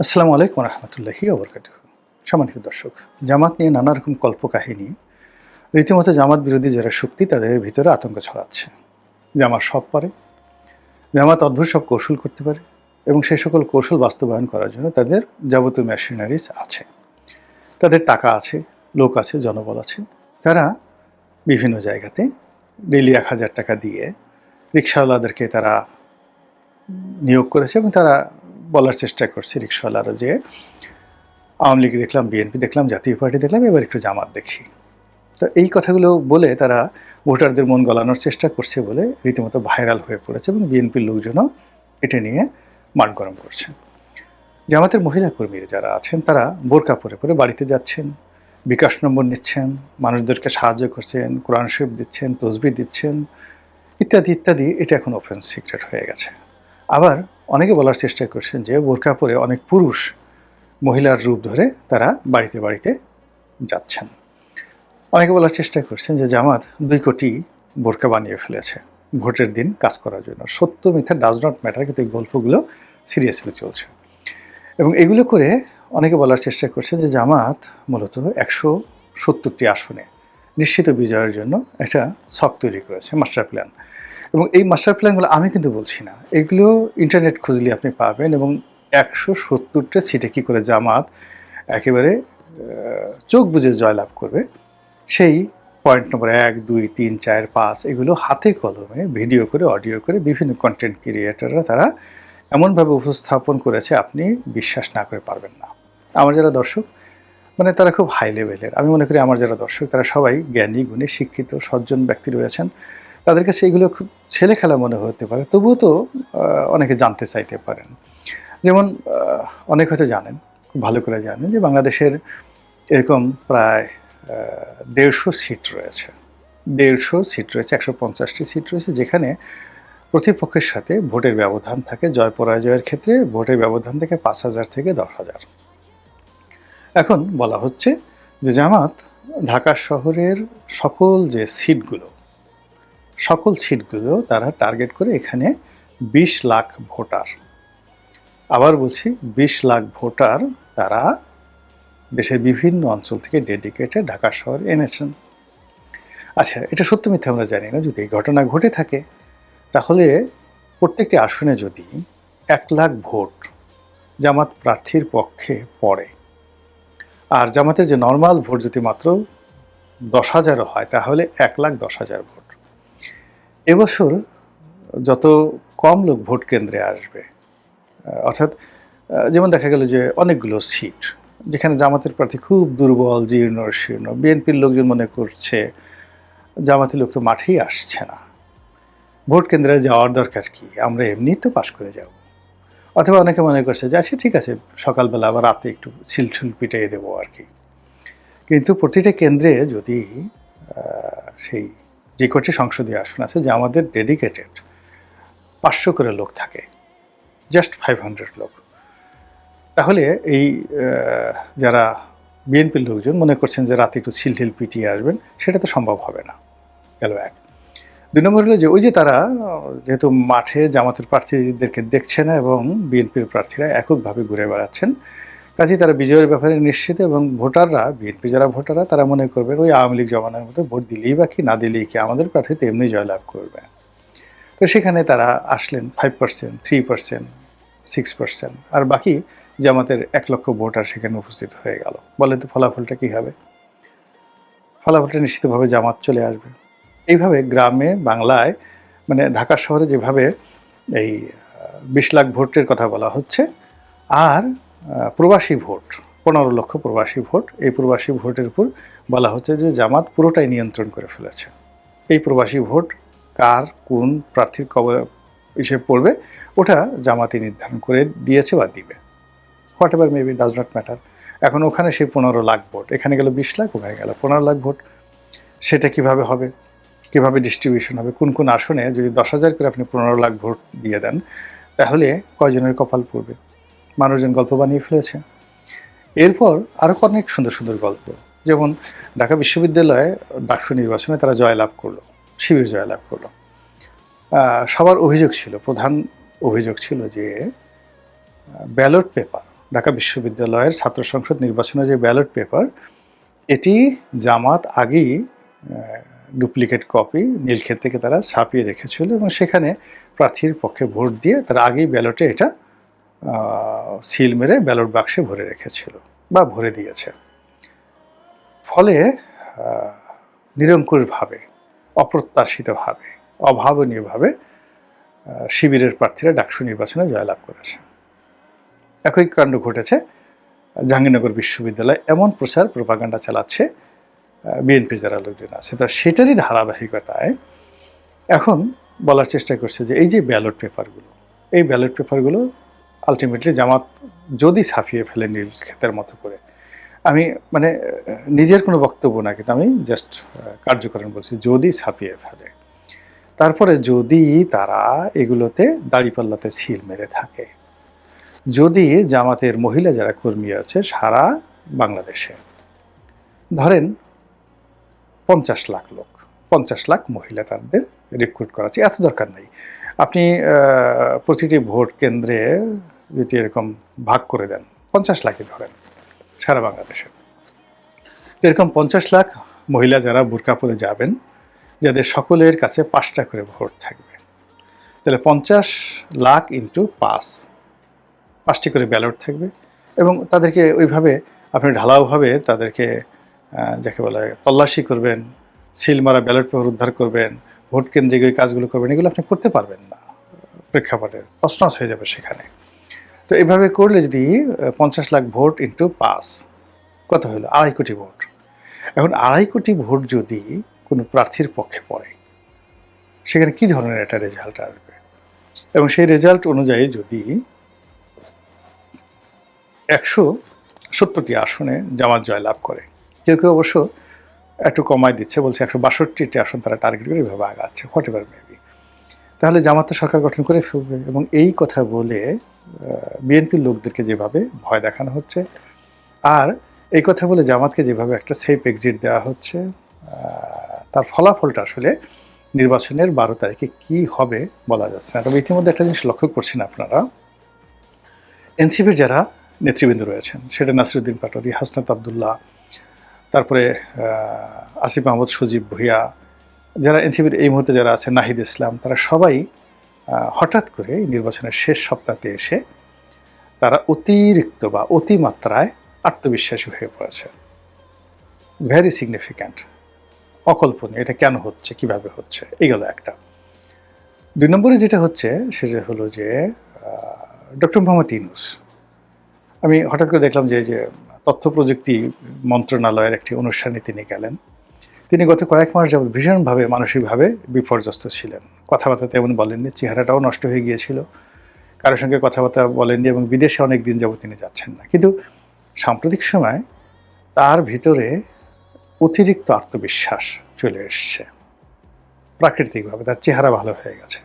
আসসালামু আলাইকুম রহমতুল্লাহি আবরকাত সম্মানিত দর্শক, জামাত নিয়ে নানা রকম কল্পকাহিনী, রীতিমতো জামাত বিরোধী যারা শক্তি, তাদের ভিতরে আতঙ্ক ছড়াচ্ছে। জামাত সব পারে, জামাত অদ্ভুত সব কৌশল করতে পারে এবং সেই সকল কৌশল বাস্তবায়ন করার জন্য তাদের যাবতীয় মেশিনারিজ আছে। তাদের টাকা আছে, লোক আছে, জনবল আছে। তারা বিভিন্ন জায়গাতে ডেলি এক হাজার টাকা দিয়ে রিক্সাওয়ালাদেরকে তারা নিয়োগ করেছে এবং তারা বলার চেষ্টা করছি রিক্সাওয়ালারা যে আওয়ামী লীগ দেখলাম, বিএনপি দেখলাম, জাতীয় পার্টি দেখলাম, এবার একটু জামাত দেখি। তো এই কথাগুলো বলে তারা ভোটারদের মন গলানোর চেষ্টা করছে বলে রীতিমতো ভাইরাল হয়ে পড়েছে এবং বিএনপির লোকজনও এটা নিয়ে মাঠ গরম করছে। জামাতের মহিলা কর্মীরা যারা আছেন, তারা বোরকা পরে পরে বাড়িতে যাচ্ছেন, বিকাশ নম্বর নিচ্ছেন, মানুষদেরকে সাহায্য করছেন, কোরআন শরীফ দিচ্ছেন তসবি দিচ্ছেন, ইত্যাদি ইত্যাদি, এটা এখন ওপেন সিক্রেট হয়ে গেছে। আবার অনেকে বলার চেষ্টা করছেন যে বোরকা পরে অনেক পুরুষ মহিলার রূপ ধরে তারা বাড়িতে বাড়িতে যাচ্ছেন। অনেকে বলার চেষ্টা করছেন যে জামাত দুই কোটি বোরকা বানিয়ে ফেলেছে। ভোটের দিন কাজ করার জন্য। সত্য, মিথ্যা ডাজ নট ম্যাটার কিন্তু এই গল্পগুলো সিরিয়াসলি চলছে। এবং এগুলো করে অনেকে বলার চেষ্টা করছে যে জামাত মূলত একশো সত্তরটি আসনে নিশ্চিত বিজয়ের জন্য একটা ছক তৈরি করেছে, মাস্টার প্ল্যান। এবং এই মাস্টার প্ল্যানগুলো আমি কিন্তু বলছি না। এগুলো ইন্টারনেট খুঁজলে আপনি পাবেন এবং একশো সত্তরটা সিটে কী করে জামাত একেবারে চোখ বুঝে জয়লাভ করবে, সেই পয়েন্ট নম্বর এক, দুই, তিন, চার, পাঁচ, এগুলো হাতে কলমে ভিডিও করে অডিও করে বিভিন্ন কন্টেন্ট ক্রিয়েটাররা তারা এমনভাবে উপস্থাপন করেছে, আপনি বিশ্বাস না করে পারবেন না। আমার যারা দর্শক মানে তারা খুব হাই লেভেলের আমি মনে করি আমার যারা দর্শক, তারা সবাই জ্ঞানী, গুণী, শিক্ষিত, সজ্জন ব্যক্তি রয়েছেন। তাদের কাছে এগুলো খুব ছেলে খেলা মনে হতে পারে। তবুও তো অনেকে জানতে চাইতে পারেন। যেমন অনেক হয়তো জানেন, খুব ভালো করে জানেন যে বাংলাদেশের এরকম প্রায় দেড়শো সিট রয়েছে। দেড়শো সিট রয়েছে, একশো পঞ্চাশটি সিট রয়েছে, যেখানে প্রতিপক্ষের সাথে ভোটের ব্যবধান থাকে, জয় পরাজয়ের ক্ষেত্রে ভোটের ব্যবধান থেকে পাঁচ হাজার থেকে দশ হাজার। এখন বলা হচ্ছে যে জামাত ঢাকা শহরের সকল যে সিটগুলো সকল সিটগুলো তারা টার্গেট করে এখানে বিশ লাখ ভোটার। আবার বলছি, বিশ লাখ ভোটার তারা দেশের বিভিন্ন অঞ্চল থেকে ডেডিকেটে ঢাকা শহরে এনেছেন। আচ্ছা এটা সত্য মিথ্যা আমরা জানি না। যদি এই ঘটনা ঘটে থাকে, তাহলে প্রত্যেকটি আসনে যদি এক লাখ ভোট জামাত প্রার্থীর পক্ষে পড়ে, আর জামাতের যে নর্মাল ভোট যদি মাত্র দশ হাজারও হয়, তাহলে এক লাখ দশ হাজার ভোট। এবছর যত কম লোক ভোট কেন্দ্রে আসবে অর্থাৎ যেমন দেখা গেল যে অনেকগুলো সিট, যেখানে জামাতের প্রার্থী খুব দুর্বল, জীর্ণ, শীর্ণ, বিএনপির লোকজন মনে করছে জামাতের লোক তো মাঠেই আসছে না। ভোট কেন্দ্রে যাওয়ার দরকার কি? আমরা এমনি তো পাশ করে যাব। অথবা অনেকে মনে করছে যে আচ্ছা ঠিক আছে, সকালবেলা আবার রাতে একটু ছিলছুল পিটিয়ে দেবো আর কি। কিন্তু প্রতিটা কেন্দ্রে যদি সেই যে কটি সংসদীয় আসন আছে যে আমাদের ডেডিকেটেড পাঁচশো করে লোক থাকে জাস্ট ফাইভ হান্ড্রেড লোক। তাহলে এই যারা বিএনপির লোকজন মনে করছেন যে রাতে একটু ছিলঠিল পিটিয়ে আসবেন, সেটা তো সম্ভব হবে না, গেল এক। দুই নম্বর হলো যে ওই যে তারা, যেহেতু মাঠে জামাতের প্রার্থীদেরকে দেখছে না এবং বিএনপির প্রার্থীরা এককভাবে ঘুরে বেড়াচ্ছেন কাজেই তারা বিজয়ের ব্যাপারে নিশ্চিত এবং ভোটাররা, বিএনপি যারা ভোটাররা, তারা মনে করবেন ওই আওয়ামী লীগ জমানার মতো ভোট দিলেই বা কি, না দিলেই কি আমাদের প্রার্থী তো এমনি জয়লাভ করবে। তো সেখানে তারা আসলেন five percent three percent six percent আর বাকি জামাতের এক লক্ষ ভোটার সেখানে উপস্থিত হয়ে গেল। বলে তো ফলাফলটা কী হবে? ফলাফলটা নিশ্চিতভাবে জামাত চলে আসবে। এইভাবে গ্রামে, বাংলায় মানে ঢাকা শহরে যেভাবে এই বিশ লাখ ভোটের কথা বলা হচ্ছে, আর প্রবাসী ভোট, পনেরো লক্ষ প্রবাসী ভোট। এই প্রবাসী ভোটের উপর বলা হচ্ছে যে জামাত পুরোটাই নিয়ন্ত্রণ করে ফেলেছে। এই প্রবাসী ভোট কার, কোন প্রার্থীর কবে হিসেবে পড়বে, ওটা জামাতি নির্ধারণ করে দিয়েছে বা দিবে। Whatever maybe does not matter এখন ওখানে সেই পনেরো লাখ ভোট, এখানে গেল বিশ লাখ, ওখানে গেল পনেরো লাখ ভোট। সেটা কীভাবে হবে? কীভাবে ডিস্ট্রিবিউশন হবে? কোন কোন আসনে যদি দশ হাজার করে আপনি পনেরো লাখ ভোট দিয়ে দেন, তাহলে কয়জনের কপাল পড়বে? মানুষজন গল্প বানিয়ে ফেলেছে। এরপর আরও অনেক সুন্দর সুন্দর গল্প। যেমন ঢাকা বিশ্ববিদ্যালয়ে ডাকসু নির্বাচনে তারা জয়লাভ করল, শিবির জয়লাভ করল। সবার অভিযোগ ছিল, প্রধান অভিযোগ ছিল যে ব্যালট পেপার, ঢাকা বিশ্ববিদ্যালয়ের ছাত্র সংসদ নির্বাচনে যে ব্যালট পেপার, এটি জামাত আগেই ডুপ্লিকেট কপি নীলক্ষেত থেকে তারা ছাপিয়ে রেখেছিল এবং সেখানে প্রার্থীর পক্ষে ভোট দিয়ে তারা আগেই ব্যালটে এটা সিল মেরে ব্যালট বাক্সে ভরে রেখেছিল বা ভরে দিয়েছে। ফলে নিরঙ্কুশভাবে, অপ্রত্যাশিতভাবে, অভাবনীয়ভাবে শিবিরের প্রার্থীরা ডাকসু নির্বাচনে জয়লাভ করেছে। একই কাণ্ড ঘটেছে, জাহাঙ্গীরনগর বিশ্ববিদ্যালয় এমন প্রচার প্রপাগান্ডা চালাচ্ছে বিএনপির যারা লোকজন আছে, তো সেটারই ধারাবাহিকতায় এখন বলার চেষ্টা করছে যে এই যে ব্যালট পেপারগুলো, এই ব্যালট পেপারগুলো আলটিমেটলি জামাত যদি ছাপিয়ে ফেলে নীল ক্ষেতের মতো করে। আমি মানে নিজের কোনো বক্তব্য না, কিন্তু আমি জাস্ট কার্যকরণ বলছি, যদি ছাপিয়ে ফেলে। তারপরে যদি তারা এগুলোতে দাড়িপাল্লাতে সিল মেরে থাকে, যদি জামাতের মহিলা যারা কর্মী আছে সারা বাংলাদেশে, ধরেন পঞ্চাশ লাখ লোক, পঞ্চাশ লাখ মহিলা তাদের রিক্রুট করা আছে, এত দরকার নেই। আপনি প্রতিটি ভোট কেন্দ্রে যদি এরকম ভাগ করে দেন, পঞ্চাশ লাখই ধরেন সারা বাংলাদেশে। এরকম পঞ্চাশ লাখ মহিলা যারা বোরকা পরে যাবেন, যাদের সকলের কাছে পাঁচটা করে ভোট থাকবে, তাহলে পঞ্চাশ লাখ ইন্টু পাঁচ, পাঁচটি করে ব্যালট থাকবে এবং তাদেরকে ওইভাবে আপনি ঢালাওভাবে তাদেরকে যাকে বলা হয় তল্লাশি করবেন, সিল মারা ব্যালট পেপার উদ্ধার করবেন, ভোট কেন্দ্রে গিয়ে কাজগুলো করবেন, এগুলো আপনি করতে পারবেন না। প্রেক্ষাপটে তসনস হয়ে যাবে সেখানে। তো এভাবে করলে যদি পঞ্চাশ লাখ ভোট ইন্টু পাস কত হলো? আড়াই কোটি ভোট। এখন আড়াই কোটি ভোট যদি কোনো প্রার্থীর পক্ষে পড়ে, সেখানে কি ধরনের একটা রেজাল্ট আসবে? এবং সেই রেজাল্ট অনুযায়ী যদি একশো সত্তরটি আসনে জামাত জয়লাভ করে, কেউ কেউ অবশ্য একটু কমায় দিচ্ছে, বলছে একশো বাষট্টিটি আসন তারা টার্গেট করে এভাবে আগাচ্ছে হোয়াট এভার মেবি তাহলে জামাত সরকার গঠন করে ফেলবে। এবং এই কথা বলে বিএনপির লোকদেরকে যেভাবে ভয় দেখানো হচ্ছে, আর এই কথা বলে জামাতকে যেভাবে একটা সেফ এক্সিট দেওয়া হচ্ছে তার ফলাফলটা আসলে নির্বাচনের বারো তারিখে কি হবে বলা যাচ্ছে না। তবে ইতিমধ্যে একটা জিনিস লক্ষ্য করছেন আপনারা, এনসিপির যারা নেতৃবৃন্দ রয়েছেন, সেটা নাসিরুদ্দিন পাটোয়ারি, হাসনাত আবদুল্লাহ, তারপরে আসিফ মাহমুদ সজীব ভুইয়া, যারা এনসিপির এই মুহূর্তে যারা আছেন, নাহিদ ইসলাম, তারা সবাই হঠাৎ করে নির্বাচনের শেষ সপ্তাহে এসে তারা অতিরিক্ত বা অতিমাত্রায় আত্মবিশ্বাসী হয়ে পড়েছে। ভেরি সিগনিফিক্যান্ট অকল্পনীয়। এটা কেন হচ্ছে? কীভাবে হচ্ছে? এইগুলো একটা। দুই নম্বরে যেটা হচ্ছে সেটা হলো যে ডক্টর মোহাম্মদ ইউনুস। আমি হঠাৎ করে দেখলাম যে যে তথ্য প্রযুক্তি মন্ত্রণালয়ের একটি অনুষ্ঠানে তিনি গেলেন। তিনি গত কয়েক মাস যাবত ভীষণভাবে, মানসিকভাবে বিপর্যস্ত ছিলেন। কথাবার্তা তেমন বলেননি, চেহারাটাও নষ্ট হয়ে গিয়েছিল। কারোর সঙ্গে কথাবার্তা বলেননি এবং বিদেশে অনেক দিন যাবত তিনি যাচ্ছেন না। কিন্তু সাম্প্রতিক সময় তার ভিতরে অতিরিক্ত আত্মবিশ্বাস চলে এসছে। প্রাকৃতিকভাবে তার চেহারা ভালো হয়ে গেছে।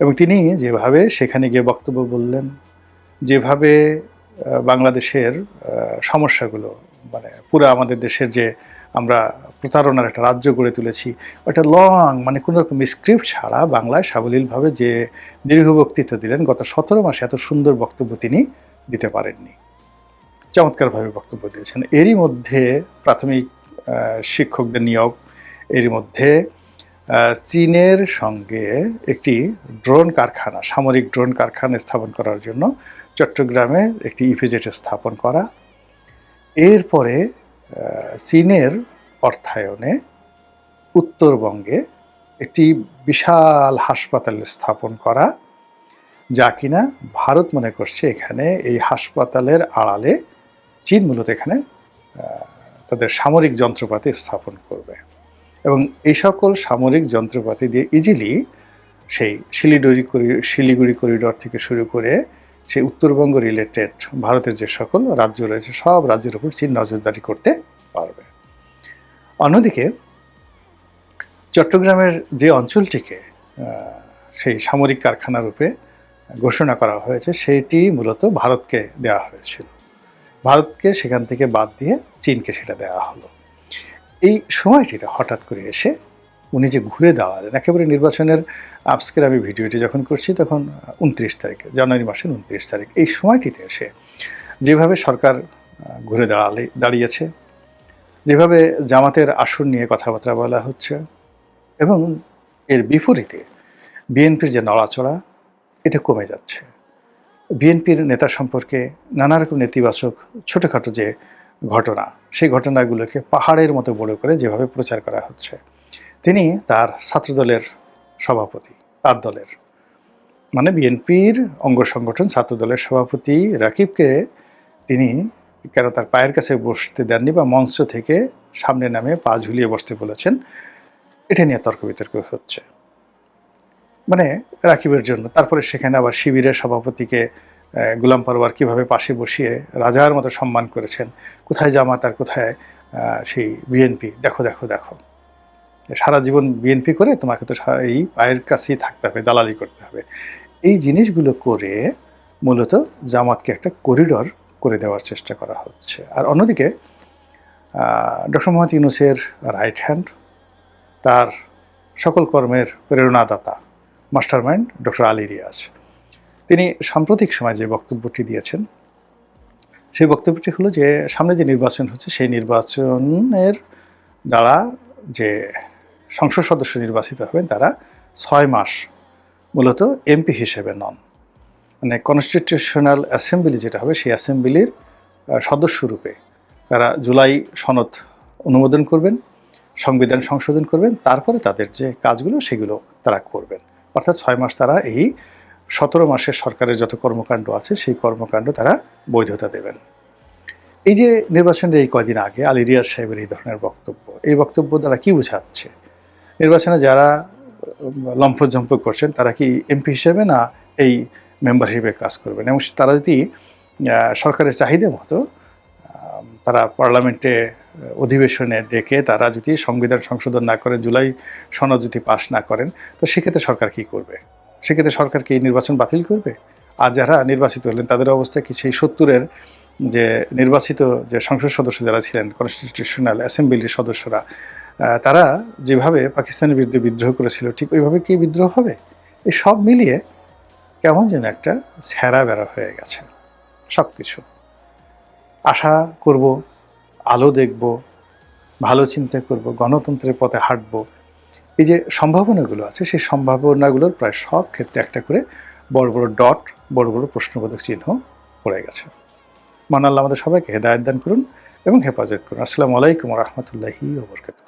এবং তিনি যেভাবে সেখানে গিয়ে বক্তব্য বললেন, যেভাবে বাংলাদেশের সমস্যাগুলো মানে পুরো আমাদের দেশের যে আমরা প্রতারণার একটা রাজ্য গড়ে তুলেছি। একটা লং মানে কোনো রকম স্ক্রিপ্ট ছাড়া বাংলায় সাবলীলভাবে যে দীর্ঘ বক্তৃতা দিলেন, গত সতেরো মাসে এত সুন্দর বক্তব্য তিনি দিতে পারেননি। চমৎকারভাবে বক্তব্য দিয়েছেন। এরই মধ্যে প্রাথমিক শিক্ষকদের নিয়োগ, এরই মধ্যে চীনের সঙ্গে একটি ড্রোন কারখানা, সামরিক ড্রোন কারখানা স্থাপন করার জন্য চট্টগ্রামে একটি ইপিজেট স্থাপন করা। এরপরে চীনের অর্থায়নে উত্তরবঙ্গে একটি বিশাল হাসপাতাল স্থাপন করা, যা কিনা ভারত মনে করছে এখানে এই হাসপাতালের আড়ালে চীন মূলত এখানে তাদের সামরিক যন্ত্রপাতি স্থাপন করবে। এবং এই সকল সামরিক যন্ত্রপাতি দিয়ে ইজিলি সেই শিলিগুড়ি শিলিগুড়ি করিডর থেকে শুরু করে সেই উত্তরবঙ্গ রিলেটেড ভারতের যে সকল রাজ্য রয়েছে, সব রাজ্যের উপর চীন নজরদারি করতে পারবে। অন্যদিকে, চট্টগ্রামের যে অঞ্চলটিকে সেই সামরিক কারখানা রূপে ঘোষণা করা হয়েছে, সেটি মূলত ভারতকে দেওয়া হয়েছিল। ভারতকে সেখান থেকে বাদ দিয়ে চীনকে সেটা দেওয়া হলো। এই সময়টিতে হঠাৎ করে এসে উনি যে ঘুরে দেওয়ালেন একেবারে নির্বাচনের আজকের আমি ভিডিওটি যখন করছি তখন উনত্রিশ তারিখে, জানুয়ারি মাসের উনত্রিশ তারিখ, এই সময়টিতে এসে যেভাবে সরকার ঘুরে দাঁড়ালে, দাঁড়িয়েছে, যেভাবে জামাতের আসন নিয়ে কথাবার্তা বলা হচ্ছে এবং এর বিপরীতে বিএনপির যে নড়াচড়া, এটা কমে যাচ্ছে। বিএনপির নেতা সম্পর্কে নানা রকম নেতিবাচক ছোটোখাটো যে ঘটনা, সেই ঘটনাগুলোকে পাহাড়ের মতো বড় করে যেভাবে প্রচার করা হচ্ছে তিনি তার ছাত্রদলের সভাপতি, তার দলের। মানে বিএনপির অঙ্গ সংগঠন ছাত্রদলের সভাপতি রাকিবকে তিনি কেন তার পায়ের কাছে বসতে দেননি বা মঞ্চ থেকে সামনে নামে পা ঝুলিয়ে বসতে বলেছেন, এটা নিয়ে তর্ক বিতর্ক হচ্ছে। মানে রাকিবের জন্য। তারপরে সেখানে আবার শিবিরের সভাপতিকে গোলাম পরোয়ার কীভাবে পাশে বসিয়ে রাজার মতো সম্মান করেছেন, কোথায় জামাত আর কোথায় সেই বিএনপি। দেখো দেখো দেখো। সারা জীবন বিএনপি করে তোমাকে তো এই পায়ের কাছেই থাকতে হবে, দালালি করতে হবে। এই জিনিসগুলো করে মূলত জামাতকে একটা করিডর করে দেওয়ার চেষ্টা করা হচ্ছে। আর অন্যদিকে ডক্টর মোহাম্মদ ইউনুসের রাইট হ্যান্ড তার সকল কর্মের প্রেরণাদাতা master mind doctor Ali Riaz. তিনি সাম্প্রতিক সময় যে বক্তব্যটি দিয়েছেন, সেই বক্তব্যটি হলো যে, সামনে যে নির্বাচন হচ্ছে, সেই নির্বাচনের দ্বারা যে সংসদ সদস্য নির্বাচিত হবেন তারা ছয় মাস মূলত এমপি হিসেবে নন। মানে কনস্টিটিউশনাল অ্যাসেম্বলি যেটা হবে, সেই অ্যাসেম্বলির সদস্যরূপে তারা জুলাই সনদ অনুমোদন করবেন, সংবিধান সংশোধন করবেন, তারপরে তাদের যে কাজগুলো সেগুলো তারা করবেন। অর্থাৎ ছয় মাস তারা এই সতেরো মাসের সরকারের যত কর্মকাণ্ড আছে, সেই কর্মকাণ্ড তারা বৈধতা দেবেন। এই যে নির্বাচনের এই কয়দিন আগে আলী রিয়াজ সাহেবের এই ধরনের বক্তব্য, এই বক্তব্য দ্বারা কি বোঝাচ্ছে? নির্বাচনে যারা লম্ফজম্প করছেন, তারা কি এমপি হিসেবে না এই মেম্বার হিসেবে কাজ করবেন? এবং তারা যদি সরকারের চাহিদা মতো তারা পার্লামেন্টে অধিবেশনে ডেকে তারা যদি সংবিধান সংশোধন না করেন জুলাই সনদ যদি পাশ না করেন, তো সেক্ষেত্রে সরকার কি করবে? সেক্ষেত্রে সরকার কি নির্বাচন বাতিল করবে? আর যারা নির্বাচিত হলেন, তাদের অবস্থা কি? সেই সত্তরের যে নির্বাচিত যে সংসদ সদস্য যারা ছিলেন কনস্টিটিউশনাল অ্যাসেম্বলির সদস্যরা তারা যেভাবে পাকিস্তানের বিরুদ্ধে বিদ্রোহ করেছিল, ঠিক ওইভাবে কি বিদ্রোহ হবে? এই সব মিলিয়ে কেমন যেন একটা ছেঁড়া বেড়া হয়ে গেছে সব কিছু আশা করব, আলো দেখব, ভালো চিন্তা করব, গণতন্ত্রের পথে হাঁটব। এই যে সম্ভাবনাগুলো আছে, সেই সম্ভাবনাগুলোর প্রায় সব ক্ষেত্রে একটা করে বড় বড় ডট, বড় বড় প্রশ্নবোধক চিহ্ন পড়ে গেছে। মান আল্লাহ আমাদের সবাইকে হেদায়ত দান করুন এবং হেফাজত করুন। আসসালামু আলাইকুম রহমতুল্লাহি ওবরকাত